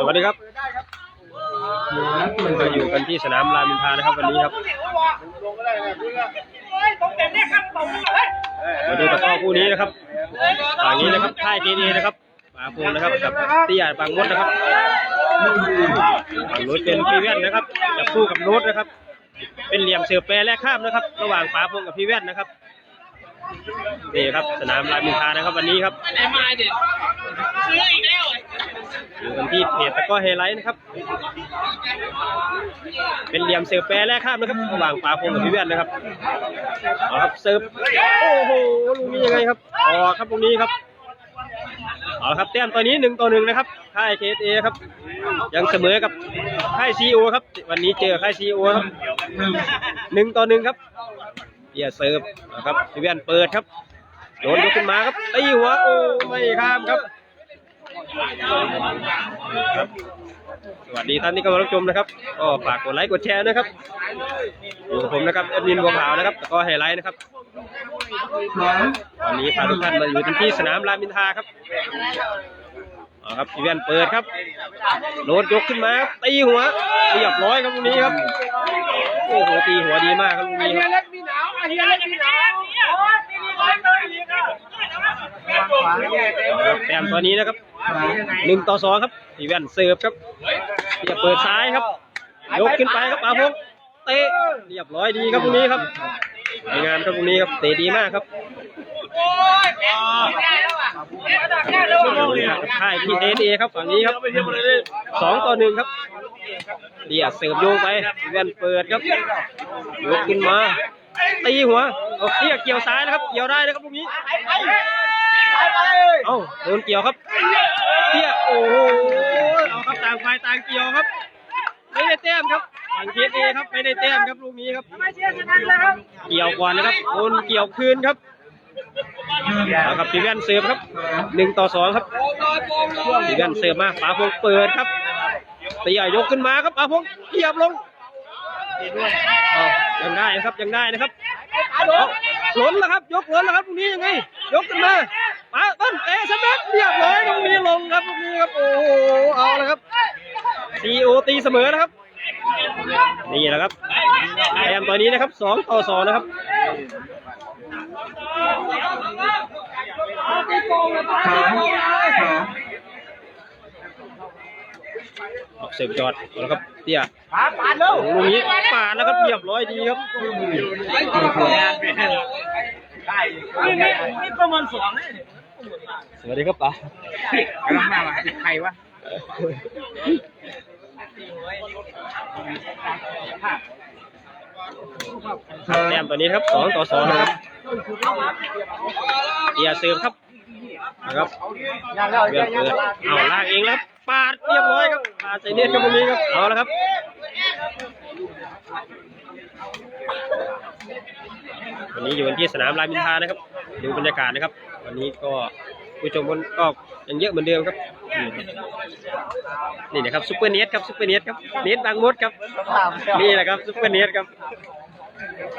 สวัสดีครับเราอยู่กันที่สนามรามอินทรานะครับวันนี้ครับมาดูตะก้อคู่นี้นะครับฝั่งนี้นะครับค่ายเจดีนะครับปาพงนะครับกับตี้ยบางมดนะครับฝั่งโน้นเป็นพี่แว่นนะครับจับคู่กับโน้ตนะครับ เป็นเหลี่ยมเสือแปรแลกข้ามนะครับ ระหว่างปาพงกับพี่แว่นนะครับ นี่ครับสนามรามอินทรานะครับวันนี้ครับไหนมาเด็ดซื้ออีกแล้วอยู่กันที่เพจตะกร้อเฮไลท์นะครับ เป็นเหลี่ยมเสิร์ฟแปรแรกข้ามนะครับระหว่างปาพงกับพี่แว่นนะครับเอาครับเสิร์ฟโอ้โหลูกนี้ยังไงครับออกครับลูกนี้ครับเอาละครับแต้มตอนนี้หนึ่งต่อหนึ่งนะครับค่ายเคเอครับ ยังเสมอกับค่ายซีโอครับ วันนี้เจอค่ายซีโอครับหนึ่งต่อหนึ่งครับ เดียเสิร์ฟนะครับพี่แว่นเปิดครับโดนยกขึ้นมาครับตีหัวโอ้ไม่ข้ามครับสวัสดีท่านที่กำลังรับชมนะครับก็ฝากกดไลค์กดแชร์นะครับอยู่กับผมนะครับแอดมินบัวขาวนะครับแล้วก็ไฮไลท์นะครับวันนี้พาทุกท่านมาอยู่ที่สนามรามอินทาครับเอาครับพี่แว่นเปิดครับโลดยกขึ้นมาตีหัวเรียบร้อยครับลูกนี้ครับโอ้โหตีหัวดีมากครับลูกนี้ครับ แต้มตอนนี้นะครับหนึ่งต่อสองครับพี่แว่นเสิร์ฟครับจะเปิดซ้ายครับ ยกขึ้นไปครับอาพงษ์เตะเรียบร้อยดีครับตรงนี้ครับสวยงามครับตรงนี้ครับเตะดีมากครับโอ้ยแม่ไม่ได้แล้วอะไม่ได้แล้วอะค่ายที่เอเอครับฝั่งนี้ครับสองต่อหนึ่งครับเดียเสิร์ฟโยงไปพี่แว่นเปิดครับยกขึ้นมา ตีหัวเอาเตี้ยเกี่ยวซ้ายนะครับ เกี่ยวได้นะครับตรงนี้เอ้าโดนเกี่ยวครับเตี้ยโอ้โหเอาครับต่างฝ่ายต่างเกี่ยวครับ ไม่ได้แต้มครับฝั่งเคสเอครับไม่ได้แต้มครับลูกนี้ครับเกี่ยวก่อนนะครับโดนเกี่ยวคืนครับเอาครับพี่แว่นเสิร์ฟครับหนึ่งต่อสองครับพี่แว่นเสิร์ฟมาปาพงเปิดครับตียยกขึ้นมาครับปาพงเหยียบลงเอา ยังได้นะครับยังได้นะครับล้นแล้วครับ ยกล้นแล้วครับตรงนี้ยังไง ยกขึ้นมาปาต้นเตะสำเร็จเรียบร้อยตรงนี้ลงครับตรงนี้ครับโอ้โหเอาละครับตีโอตีเสมอนะครับ นี่แหละครับแต้มตอนนี้นะครับสองต่อสองนะครับ ออกเสิร์ฟจอดเอาละครับเตี้ยปาปาเร็วลูกนี้ปาดแล้วครับเรียบร้อยดีครับนี่นี่นี่ประมาณสองนี่สวัสดีครับป๋ากำลังมาใครวะแต้มตอนนี้นะครับสองต่อสองนะครับเตี้ยเสิร์ฟครับนะครับเบียเปิดเอาลากเองแล้ว ปาดเรียบร้อยครับปาดใส่เน็ตครับตรงนี้ครับเอาละครับวันนี้อยู่กันที่สนามรายมินทานะครับดูบรรยากาศนะครับ วันนี้ก็ผู้ชมก็ยังเยอะเหมือนเดิมครับ นี่นะครับซุปเปอร์เนสครับซุปเปอร์เนสครับเนสบางมดครับนี่แหละครับซุปเปอร์เนสครับ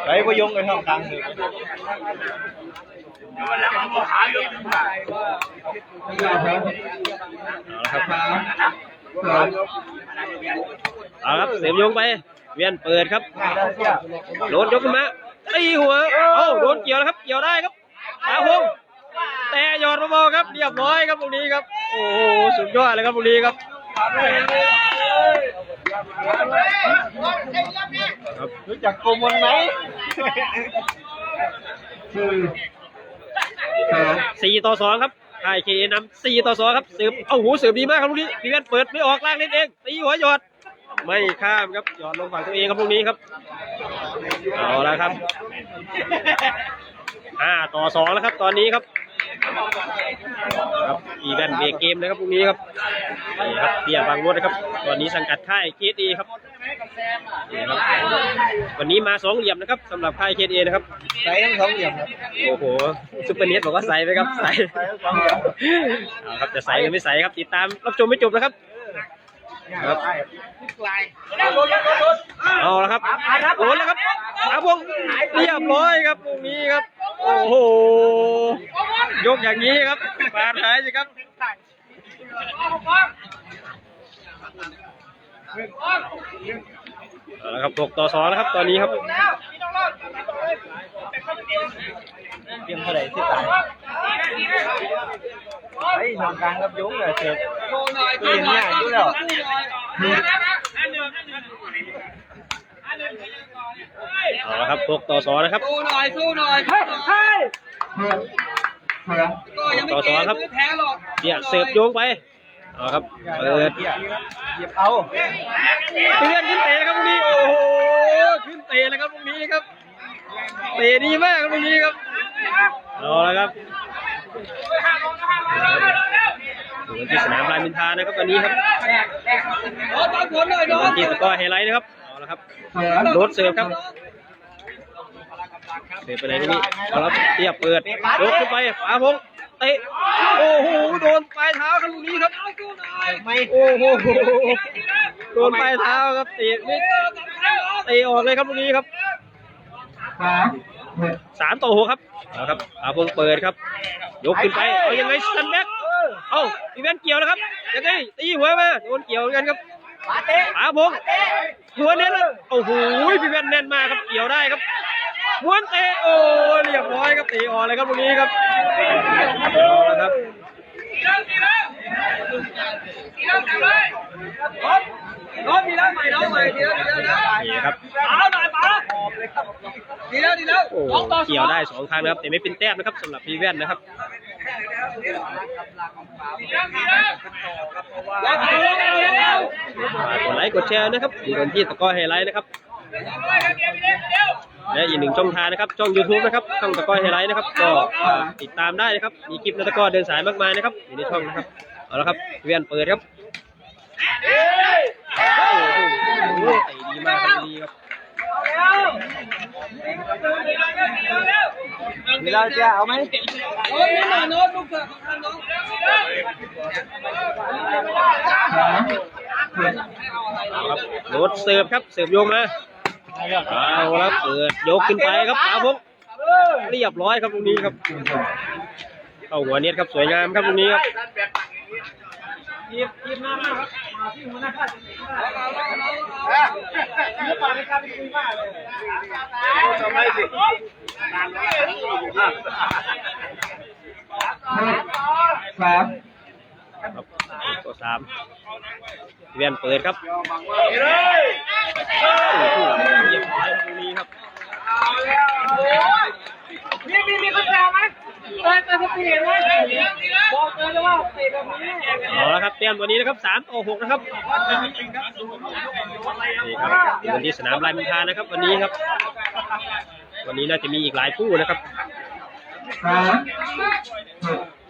ไอ้พยงกันห้องกลางเลย ครับเอาละครับเสียบโยงไป เวียนเปิดครับโดนยกขึ้นมาตีหัวเอ้าโดนเกี่ยวแล้วครับ เกี่ยวได้ครับอาพงษ์แต่หยอดเบาๆครับเรียบร้อยครับตรงนี้ครับ โอ้โหสุดยอดเลยครับตรงนี้ครับครับรู้จักโกมลไหม สี่ต่อสองครับไายเคนำสี่ต่อสองครับเสืบเอาหูเสืบดีมากครับลูกนี้พี่เวนเปิดไม่ออกล่างเล่นเองตีหัวหยอด ไม่ข้ามครับหยอดลงฝั่งตัวเองครับลูกนี้ครับเอาล้วครับห้าต่อสองแล้วครับ ตอนนี้ครับครับอีแวนเบรกเกมนะครับพรุ่งนี้ครับนี่ครับเตี้ยบางมดนะครับ ตอนนี้สังกัดค่ายเคดีครับ นี่ครับวันนี้มาสองเหลี่ยมนะครับสำหรับค่ายเคดีนะครับใส่ทั้งสองเหลี่ยมครับโอ้โหซุปเปอร์เน็ตบอกว่าใส่ไหมครับใส่ใส่ทั้งสองเหลี่ยมเอาครับจะใส่หรือไม่ใส่ครับติดตามรับชมไม่จบนะครับครับเอาละครับโอนแล้วครับอาพงษ์เรียบร้อยครับตรงนี้ครับ โอ้โห ยกอย่างนี้ครับปาดหายสิครับ เอาละครับ6ต่อ2นะครับ ตอนนี้ครับเตรียมเท่าไหร่ที่ตายไอ้ช่องกลางครับยงเลยเจ็บเตียงเนี่ยอยู่แล้วเอาละครับ6ต่อ2นะครับสู้หน่อยสู้หน่อยเฮ้ยเฮ้ยก็ยังไม่ต่อเกสองมครับไม่แพ้หรอกเนี่ยเสิร์ฟโยงไป เอาละครับเปิดเหยียบเอาเตือนขึ้นเตะครับตรงนี้ โอ้โห ขึ้นเตะแล้วครับตรงนี้ครับ เตะดีมากครับตรงนี้ครับเอาละครับอยู่ที่สนามรามอินทรานะครับวันนี้ครับโดนตอนผลเลยโดวันนที่สกอร์ไฮไลท์นะครับ เอาละครับโดดเสิร์ฟครับเสิร์ฟไปไหนตรงนี้เอาละครับเทียบเปิดยกขึ้นไปฝาพง เตะ โอ้โห โดนปลายเท้าครับตรงนี้ครับไม่โอ้โห โดนปลายเท้าครับเตะไม่เตะออกเลยครับตรงนี้ครับสามต่อหกครับเอาครับอาพงเปิดครับ ยกขึ้นไป เอายังไงสันแบ็กเอ้าอีเวนต์เกี่ยวนะครับ ยังไงตีหัวมาโดนเกี่ยวเหมือนกันครับอาพงหัวเน้นเลยโอ้โหพี่เวนต์แน่นมากครับ เกี่ยวได้ครับ ม้วนเตะโอ้เรียบร้อยครับเตะออกเลยครับตรงนี้ครับเอาละครับน้องดีแล้วใหม่น้องใหม่ดีแล้วดีแล้วนี่ครับป๋าหน่อยป๋าดีแล้วดีแล้วโอ้เกี่ยวได้สองครั้งนะครับแต่ไม่เป็นแต้มนะครับสำหรับพีเวนนะครับแล้วไปแล้วแล้วฝากกดไลค์กดแชร์นะครับอยู่กันที่ตะกร้อไฮไลท์นะครับ และอีกหนึ่งช่องทางนะครับช่อง YouTube นะครับช่องตะก้อยไฮไลท์นะครับ ก็ติดตามได้นะครับ มีคลิปในตะก้อเดินสายมากมายนะครับอยู่ในช่องนะครับเอาละครับพีเวนเปิดครับโอ้โหตะดีมากครับดีครับเวลาจะเอาไหมโอ้ยนี่หน่อยโน้ตลูกเสือของท่านน้องเอาครับโดดเสิร์ฟครับเสิร์ฟโยงมา เอาละเปิดยกขึ้นไปครับขาพงเรียบร้อยครับตรงนี้ครับเข้าหัวเน็ตครับสวยงามครับตรงนี้ครับทำไมสิครับตัวสามเวียนเปิดค รับโอ้โหเรียบร้อยครับตรงนี้ครับนี่มีมีคนแซวไหมเปิดเปิดสปีดไหมบอกเลยว่าเตะแบบนี้เอาละครับเตรียมตัวนี้นะครับสามต่อหกนะครับนี่ครับอยู่กันที่สนามรายมินทรานะครับ วันนี้ครับ วันนี้น่าจะมีอีกหลายคู่นะครับ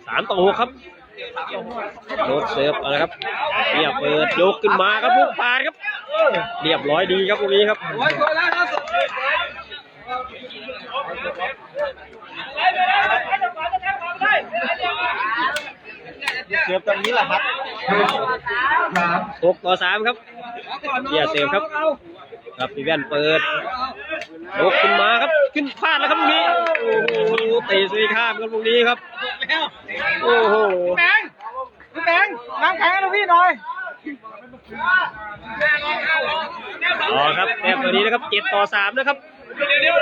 สามต่อหกครับ โดดเสิร์ฟเอาละครับเรียบเปิดยกขึ้นมาครับลูกปานครับ เรียบร้อยดีครับตรงนี้ครับโอ้ยสวยแล้วครับเกือบตรงนี้แหละครับหกต่อสามครับเสียเซฟครับ ครับพี่แว่นเปิดยกขึ้นมาครับ ขึ้นพลาดแล้วครับตรงนี้ โอ้โหเตะซุยข้ามครับตรงนี้ครับ โอ้โหแบงพี่แบงน้ำแข็งให้พี่หน่อยอ๋อครับแต้มตัวนี้นะครับเจ็ดต่อสามนะครับ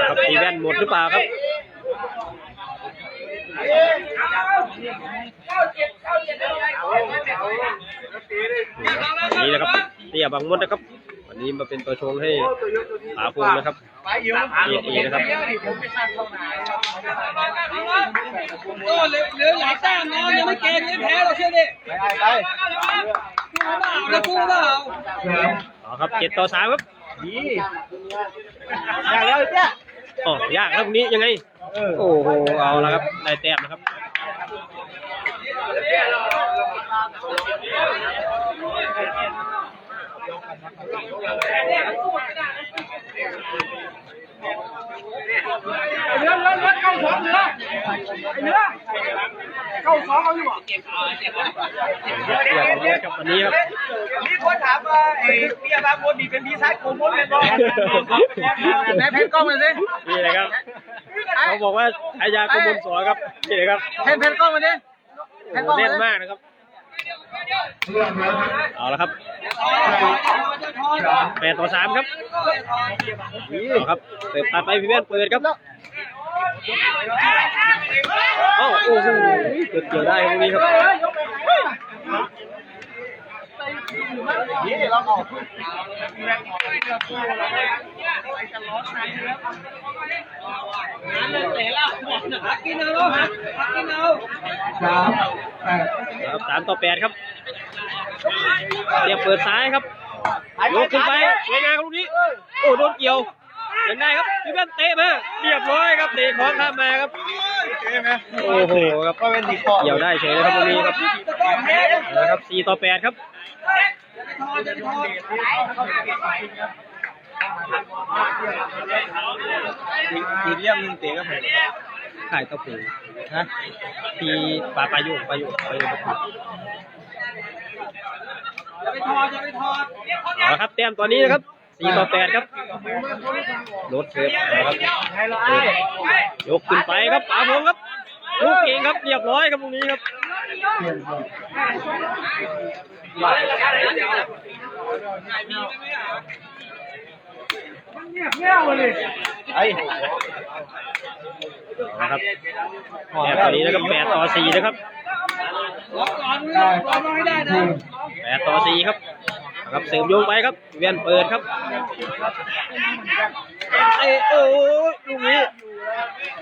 ครับพี่แว่นหมดหรือเปล่าครับนนี้นะครับเตี้ยบางมดนะครับ วันนี้มาเป็นตัวชงให้ป๋าพงนะครับเอเอนะครับโอ้เหลือเหลือหลายแต้มนะยังไม่เกมยังไม่แพ้เราเชื่อดิไปไปกูเปล่าแล้วกูเปล่าอ๋อครับเจ็ดต่อสามครับดีอยากแล้วเนี่ยอ๋อยากครับตรงนี้ยังไงเออโอ้โหเอาละครับได้แต้มนะครับ เหลือเหลือเหลือเข้าสองเหลือเหลือเข้าสองเอาอยู่บ่เกี่ยวกับรถครับวันนี้ครับมีคนถามว่าไอ้เบี้ยบางคนนี่เป็นพี่ชายโกมลเป็นบ่ไหนเพนกล้องมาสินี่นะครับเขาบอกว่าฉายาโกมลสอครับนี่นะครับเพนเพนกล้องมาสิเพนกล้องเล่นมากนะครับ เอาละครับแปดต่อสามครับเอาครับเปิดตัดไปพี่เบี้ยนเปิดครับเอ้าโอ้โหเกิดเกี่ยวได้ตรงนี้ครับครับสามต่อแปดครับ เตรียมเปิดซ้ายครับยกขึ้นไปสวยงามครับลูกนี้ โอ้โดนเกี่ยวยังได้ครับพี่เบนเตะมาเรียบร้อยครับเตะของข้ามมาครับโอ้โหครับก็เป็นดีเกี่ยวได้เฉยเลยครับตรงนี้ครับเอาละครับสี่ต่อแปดครับทีเยี่ยมนึงเตะก็เหมือนถ่ายตะปูฮะทีปลาปลายุปลายุปลายุตะปู เอาละครับแต้มตอนนี้นะครับสี่ต่อแปดครับรถเสิร์ฟนะครับยกขึ้นไปครับป๋าพงครับลูกเองครับเรียบร้อยครับตรงนี้ครับไอ้นะครับแต้มตอนนี้นะครับแปดต่อสี่นะครับ แปดต่อสี่ครับครับเสริมโยงไปครับเวียนเปิดครับเตะโอ้ยลูกนี้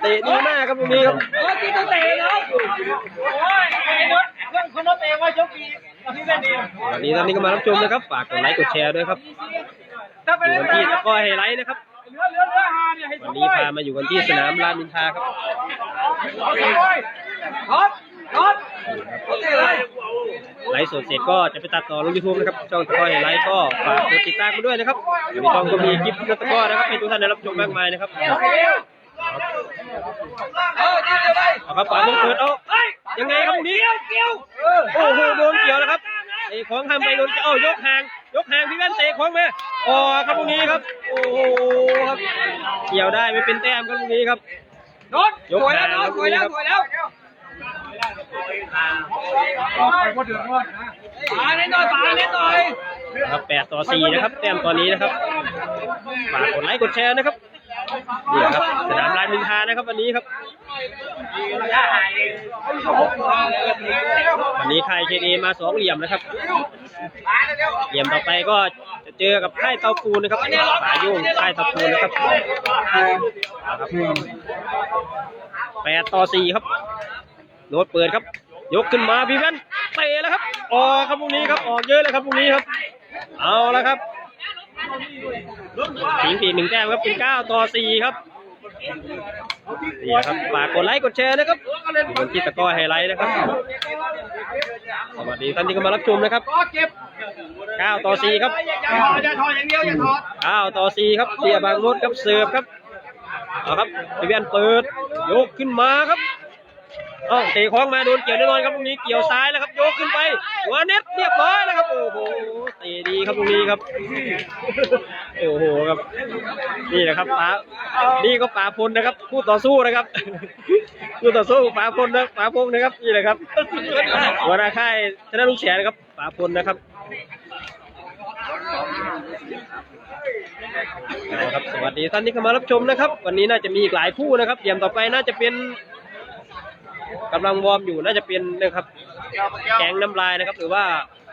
เตะดีมากครับลูกนี้ครับที่ต้องเตะเนาะโอ้ยไอ้รถเพื่อนคนรถเตะว่ายกปีพี่เป็นดีตอนนี้ตอนนี้ก็มารับชมนะครับฝากกดไลค์กดแชร์ด้วยครับอยู่กันที่ตะก้อไฮไลท์นะครับวันนี้พามาอยู่กันที่สนามรามินทาครับ รถรถรถเตะเลยไลฟ์สดเสร็จก็จะไปตัดต่อลงยูทูบนะครับช่องตะกร้อไฮไลท์ก็ฝากกดติดตามกันด้วยนะครับในช่องก็มีคลิปนักตะกร้อนะครับให้ทุกท่านได้รับชมมากมายนะครับเออเดี๋ยวไปเอาครับฝากเปิดเอาเอ้ยยังไงครับตรงนี้โอ้โหโดนเกี่ยวแล้วครับเตะของทำไปโดนเกี่ยวเอ้ายกห่างยกห่างพี่แว่นเตะของมาอ๋อครับตรงนี้ครับ โอ้โหครับเกี่ยวได้ไม่เป็นแต้มครับตรงนี้ครับรถสวยแล้วรถสวยแล้วสวยแล้วปาเล่นหน่อยปาเล่นหน่อย ครับแปดต่อสี่นะครับ แต้มตอนนี้นะครับ ฝากกดไลค์กดแชร์นะครับนี่ครับสนามลานมินทานะครับ วันนี้ครับ วันนี้ค่ายเคเอมาสองเหลี่ยมนะครับ เหลี่ยมต่อไปก็จะเจอกับค่ายเตาปูนนะครับป่ายุ่งค่ายเตาปูนนะครับนะครับแปดต่อสี่ครับ โดดเปิดครับ ยกขึ้นมาพี่แว่นเตะแล้วครับออกครับพวกนี้ครับออกเยอะเลยครับพวกนี้ครับ เอาแล้วครับสิงตีหนึ่งแต้มครับเป็นเก้าต่อสี่ครับนี่ครับฝากกดไลค์กดแชร์นะครับวันที่ตะก้อไฮไลท์นะครับ สวัสดีท่านที่เข้ามารับชมนะครับก็เก็บเก้าต่อสี่ครับอย่าถอดอย่างเดียวอย่าถอดเก้าต่อสี่ครับเสียบางมดครับเสิร์ฟครับเอาครับพี่เวียนเปิดยกขึ้นมาครับ เอ้าเตะคล้องมาโดนเกี่ยวแน่นอนครับตรงนี้เกี่ยวซ้ายแล้วครับโยกขึ้นไปหัวเน็ตเรียบร้อยแล้วครับ โอ้โหตะดีครับตรงนี้ครับ โอ้โหครับ นี่นะครับป๋านี่ก็ป๋าพลนะครับคู่ต่อสู้นะครับคู่ต่อสู้ป๋าพลนะป๋าพงนะครับนี่แหละครับหัวหน้าค่ายชนะลูกแฉนะครับป๋าพลนะครับครับสวัสดีท่านที่เข้ามารับชมนะครับ วันนี้น่าจะมีอีกหลายคู่นะครับเดี๋ยวต่อไปน่าจะเป็น กำลังวอร์มอยู่น่าจะเป็นนะครับแกงน้ำลายนะครับ หรือว่า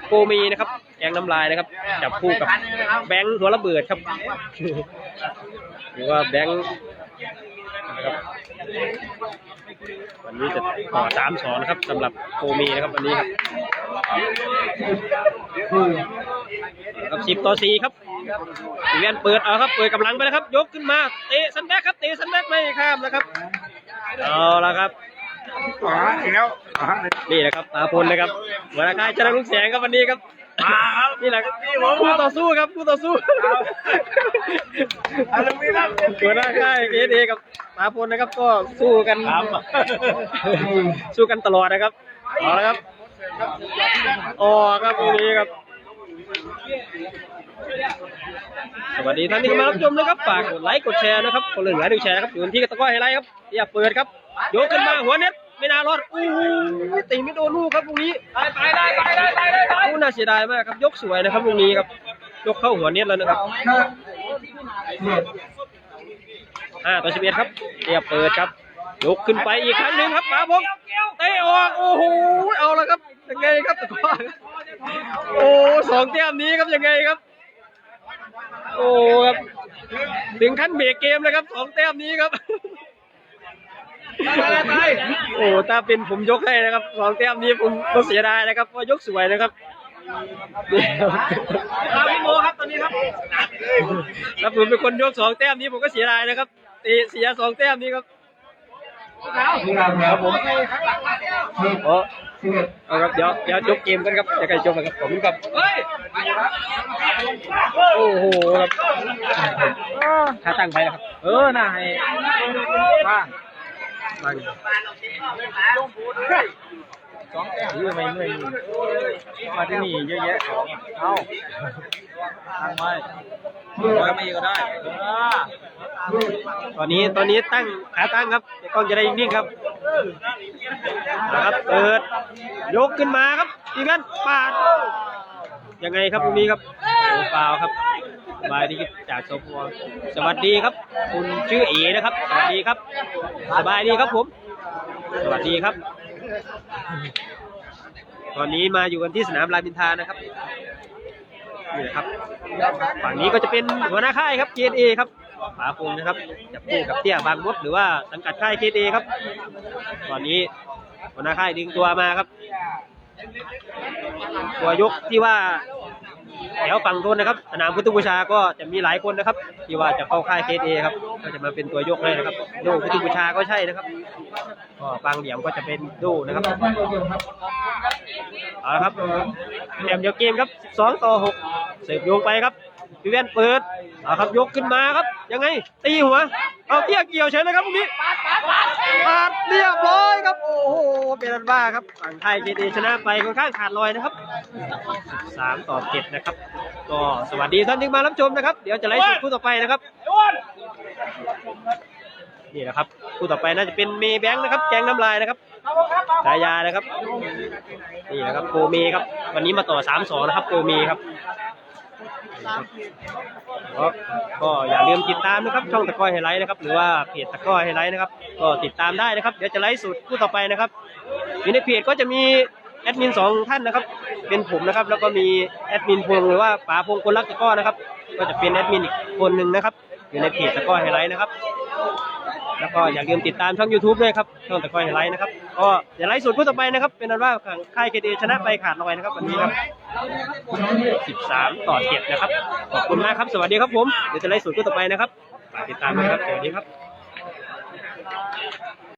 โกมีนะครับ แกงน้ำลายนะครับ จับคู่กับแบงค์หัวระเบิดครับ หรือว่าแบงค์นะครับวันนี้จะต่อสามสองนะครับสำหรับโกมีนะครับวันนี้ครับครับสิบต่อสี่ครับอีเวนเปิดเอาครับเปิดกำลังไปแล้วครับ ยกขึ้นมาเตะสันแบ็กครับเตะสันแบ็กไม่ข้ามนะครับเอาละครับ อีกแล้วนี่นะครับอาพลนะครับหัวหน้าค่ายชนะลูกแสงครับวันนี้ครับนี่แหละครับผู้ต่อสู้ครับคู่ต่อสู้หัวหน้าค่ายเอเอกับปาพลนะครับก็สู้กันสู้กันตลอดนะครับเอาละครับอ๋อครับตรงนี้ครับสวัสดีท่านที่มารับชมนะครับ ฝากกดไลค์ กดแชร์นะครับคนละหนึ่งไลค์หนึ่งแชร์นะครับอยู่ที่กระตะก้อยไฮไลท์ครับอย่าเปิดครับ ยกขึ้นมาหัวเน็ตไม่น่ารอดอู้หูตีไม่โดนลูกครับตรงนี้ไปไปได้ไปได้ไปได้ไปอู้น่าเสียดายมากครับยกสวยนะครับตรงนี้ครับยกเข้าหัวเน็ตแล้วนะครับห้าต่อสิบเอ็ดครับอย่าเปิดครับ ยกขึ้นไปอีกครั้งหนึ่งครับป๋าพงเตะออกโอ้โหเอาละครับยังไงครับตะก้อโอ้สองแต้มนี้ครับยังไงครับ โอ้ครับถึงขั้นเบรกเกมเลยครับสองแต้มนี้ครับ โอ้ถ้าเป็นผมยกให้นะครับสองแต้มนี้ผมก็เสียดายนะครับเพราะยกสวยนะครับนี่ครับครับพี่โมครับตอนนี้ครับถ้าผมเป็นคนยกสองแต้มนี้ผมก็เสียดายนะครับตีเสียสองแต้มนี้ครับครับผมโอ้เอาครับเดี๋ยวเดี๋ยวยกเกมกันครับจะใกล้จบแล้วครับผมครับเฮ้ยโอ้โหครับถ้าตั้งไปแล้วครับ เออน่าให้ว่างมาดิ สองแต้มยื้อไม่เมื่อยมาที่นี่เยอะแยะของเอ้าทางไว้ร้อยไม่ก็ได้ตอนนี้ตอนนี้ตั้งขาตั้งครับกล้องจะได้นิ่งครับนะครับเปิดยกขึ้นมาครับอีกันปาด ยังไงครับตรงนี้ครับโอ้เปล่าครับสบายดีจากโซฟวสวัสดีครับ คุณชื่อเอนะครับ สวัสดีครับ สบายดีครับผม สวัสดีครับ ตอนนี้มาอยู่กันที่สนามรามอินทรานะครับนี่นะครับ ฝั่งนี้ก็จะเป็นหัวหน้าค่ายครับ KNA ครับฝาคงนะครับจับคู่กับเตี้ยบางมดหรือว่าสังกัดค่าย KNA ครับ ตอนนี้หัวหน้าค่ายดึงตัวมาครับ ตัวยกที่ว่าแถวฝั่งทนนะครับ สนามพุทธบูชาก็จะมีหลายคนนะครับ ที่ว่าจะเข้าค่าย KNA ครับ ก็จะมาเป็นตัวยกให้นะครับโดพุทธบูชาก็ใช่นะครับก็บางเหลี่ยมก็จะเป็นโดนะครับเอาละครับแถมเดียวเกมครับ 12 ต่อ 6 เสิร์ฟโยงไปครับพี่แว่นเปิดเอาครับยกขึ้นมาครับ ยังไงตีหัว เอาเตี้ยเกี่ยวเฉยเลยครับตรงนี้ ปาดเรียบร้อยครับ โอ้โห เป็นอันบ้าครับ ฝั่งไทยเจดีชนะไปค่อนข้างขาดลอยนะครับ 13 ต่อ 7 นะครับ ก็สวัสดีท่านที่มารับชมนะครับ เดี๋ยวจะไลฟ์สดคู่ต่อไปนะครับ นี่นะครับ คู่ต่อไปน่าจะเป็นเมย์แบงค์นะครับ แกงน้ำลายนะครับฉายานะครับ นี่นะครับโกเมครับ วันนี้มาต่อ 3-2 นะครับโกเมครับ ก็ก็อย่าลืมติดตามนะครับช่องตะก้อยไฮไลท์นะครับ หรือว่าเพจตะก้อยไฮไลท์นะครับ ก็ติดตามได้นะครับ เดี๋ยวจะไลฟ์สดคู่ต่อไปนะครับอยู่ในเพจก็จะมีแอดมินสองท่านนะครับ เป็นผมนะครับ แล้วก็มีแอดมินพงหรือว่าป๋าพงคนรักตะก้อนะครับ ก็จะเป็นแอดมินอีกคนหนึ่งนะครับ อยู่ในเพจตะก้อยไฮไลท์นะครับ แล้วก็อย่าลืมติดตามช่อง YouTube ด้วยครับช่องตะกอยไฮไลท์นะครับก็อย่าไลฟ์สดคู่ต่อไปนะครับ เป็นนั้นว่าค่ายเคเดชนะไปขาดลอยนะครับวันนี้ครับ13 ต่อ7นะครับขอบคุณมากครับ สวัสดีครับผมเดี๋ยวจะไลฟ์สดคู่ต่อไปนะครับฝากติดตามด้วยครับสวัสดีครับ